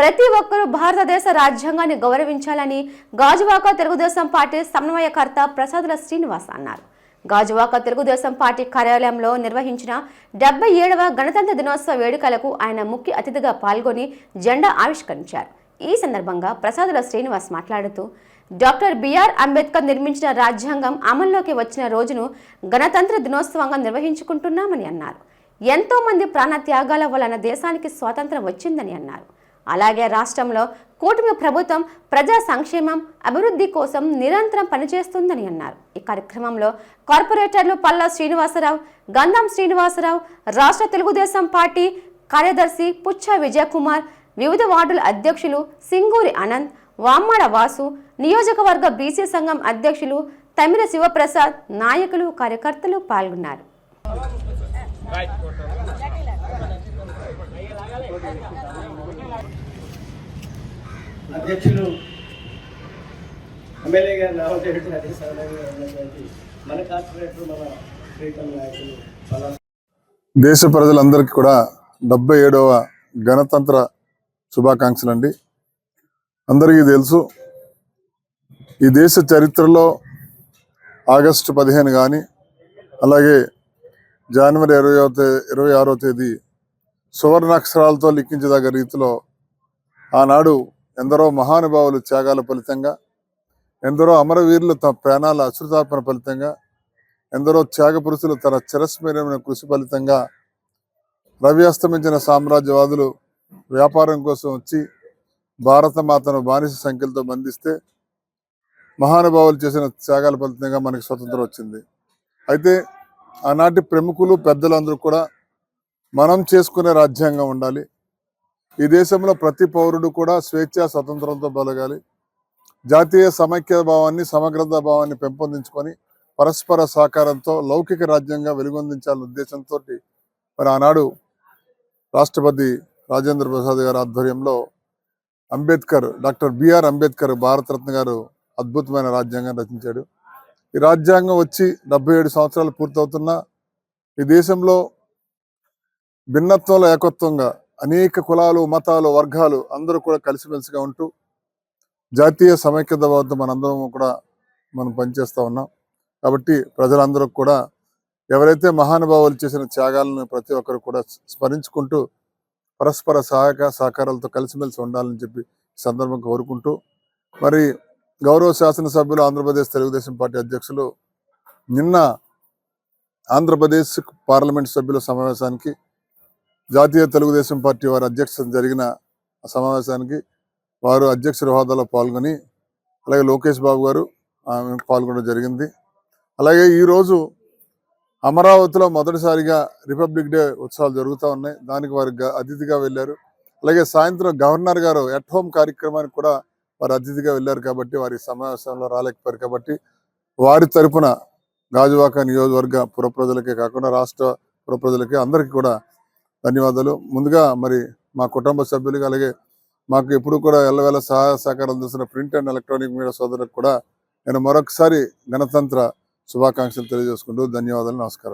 ప్రతి ఒక్కరూ భారతదేశ రాజ్యాంగాన్ని గౌరవించాలని గాజువాక తెలుగుదేశం పార్టీ సమన్వయకర్త ప్రసాదుల శ్రీనివాస్ అన్నారు. గాజువాక తెలుగుదేశం పార్టీ కార్యాలయంలో నిర్వహించిన డెబ్బై ఏడవ గణతంత్ర దినోత్సవ వేడుకలకు ఆయన ముఖ్య అతిథిగా పాల్గొని జెండా ఆవిష్కరించారు. ఈ సందర్భంగా ప్రసాదుల శ్రీనివాస్ మాట్లాడుతూ డాక్టర్ బిఆర్ అంబేద్కర్ నిర్మించిన రాజ్యాంగం అమల్లోకి వచ్చిన రోజును గణతంత్ర దినోత్సవంగా నిర్వహించుకుంటున్నామని అన్నారు. ఎంతో మంది ప్రాణ త్యాగాల వలన దేశానికి స్వాతంత్రం వచ్చిందని అన్నారు. అలాగే రాష్ట్రంలో కూటమి ప్రభుత్వం ప్రజా సంక్షేమం అభివృద్ధి కోసం నిరంతరం పనిచేస్తుందని అన్నారు. ఈ కార్యక్రమంలో కార్పొరేటర్లు పల్లా శ్రీనివాసరావు గంధం శ్రీనివాసరావు రాష్ట్ర తెలుగుదేశం పార్టీ కార్యదర్శి పుచ్చ విజయకుమార్ వివిధ వార్డుల అధ్యక్షులు సింగూరి అనంత్ వామ్మాడ వాసు నియోజకవర్గ బీసీ సంఘం అధ్యక్షులు తమిళ శివప్రసాద్ నాయకులు కార్యకర్తలు పాల్గొన్నారు. అధ్యక్షులు ఎమ్మెల్యే గారు నామదేవుడు అదే సమయంలో మన కార్పొరేటర్ మన ప్రీతం నాయకులు దేశ ప్రజలందరికీ కూడా డెబ్బై ఏడవ గణతంత్ర శుభాకాంక్షలు అండి అందరికీ తెలుసు ఈ దేశ చరిత్రలో ఆగస్టు పదిహేను కానీ అలాగే జనవరి ఇరవై ఇరవై ఆరో తేదీ సువర్ణాక్షరాలతో లిఖించదగ్గ రీతిలో ఆనాడు ఎందరో మహానుభావులు త్యాగాల ఫలితంగా ఎందరో అమరవీరులు తమ ప్రాణాల అశ్రుతాపన ఫలితంగా ఎందరో త్యాగ పురుషులు తన చిరస్మరమైన కృషి ఫలితంగా రవి అస్తమించిన సామ్రాజ్యవాదులు వ్యాపారం కోసం వచ్చి భారత మాతను బానిస సంఖ్యలతో బంధిస్తే మహానుభావులు చేసిన త్యాగాల ఫలితంగా మనకి స్వతంత్రం వచ్చింది. అయితే ఆనాటి ప్రముఖులు పెద్దలందరూ కూడా మనం చేసుకునే రాజ్యాంగం ఉండాలి. ఈ దేశంలో ప్రతి పౌరుడు కూడా స్వేచ్ఛ స్వతంత్రంతో బలగాలి. జాతీయ సమైక్య భావాన్ని సమగ్రత భావాన్ని పెంపొందించుకొని పరస్పర సహకారంతో లౌకిక రాజ్యంగా వెలుగొందించాలనే ఉద్దేశంతో మరి ఆనాడు రాష్ట్రపతి రాజేంద్ర ప్రసాద్ గారి ఆధ్వర్యంలో Ambedkar doctor B R Ambedkar Bharat Ratna garu అద్భుతమైన రాజ్యాంగం రచించాడు. ఈ రాజ్యాంగం వచ్చి డెబ్బై ఏడు సంవత్సరాలు పూర్తవుతున్నా ఈ దేశంలో భిన్నత్వంలో ఏకత్వంగా అనేక కులాలు మతాలు వర్గాలు అందరూ కూడా కలిసిమెలిసిగా ఉంటూ జాతీయ సమైక్యత వద్ద మనందరం కూడా మనం పనిచేస్తూ ఉన్నాం. కాబట్టి ప్రజలందరూ కూడా ఎవరైతే మహానుభావులు చేసిన త్యాగాలను ప్రతి ఒక్కరు కూడా స్మరించుకుంటూ పరస్పర సహాయక సహకారాలతో కలిసిమెలిసి ఉండాలని చెప్పి సందర్భం సందర్భంగా కోరుకుంటూ మరి గౌరవ శాసనసభ్యులు ఆంధ్రప్రదేశ్ తెలుగుదేశం పార్టీ అధ్యక్షులు నిన్న ఆంధ్రప్రదేశ్ పార్లమెంట్ సభ్యుల సమావేశానికి జాతీయ తెలుగుదేశం పార్టీ వారి అధ్యక్షత జరిగిన సమావేశానికి వారు అధ్యక్షుల హోదాలో పాల్గొని అలాగే లోకేష్ బాబు గారు ఆమె పాల్గొనడం జరిగింది. అలాగే ఈరోజు అమరావతిలో మొదటిసారిగా రిపబ్లిక్ డే ఉత్సవాలు జరుగుతూ ఉన్నాయి. దానికి వారు అతిథిగా వెళ్ళారు. అలాగే సాయంత్రం గవర్నర్ గారు ఎట్ హోమ్ కార్యక్రమానికి కూడా వారు అతిథిగా వెళ్ళారు కాబట్టి వారి సమావేశంలో రాలేకపోయారు కాబట్టి వారి తరపున గాజువాక నియోజకవర్గ పురప్రజలకే కాకుండా రాష్ట్ర పురప్రజలకే అందరికీ కూడా ధన్యవాదాలు. ముందుగా మరి మా కుటుంబ సభ్యులకి అలాగే మాకు ఎప్పుడు కూడా ఎల్లవేళ సహాయ సహకారం అందిస్తున్న ప్రింట్ అండ్ ఎలక్ట్రానిక్ మీడియా సోదరులకు కూడా నేను మరొకసారి గణతంత్ర శుభాకాంక్షలు తెలియజేసుకుంటూ ధన్యవాదాలు. నమస్కారం.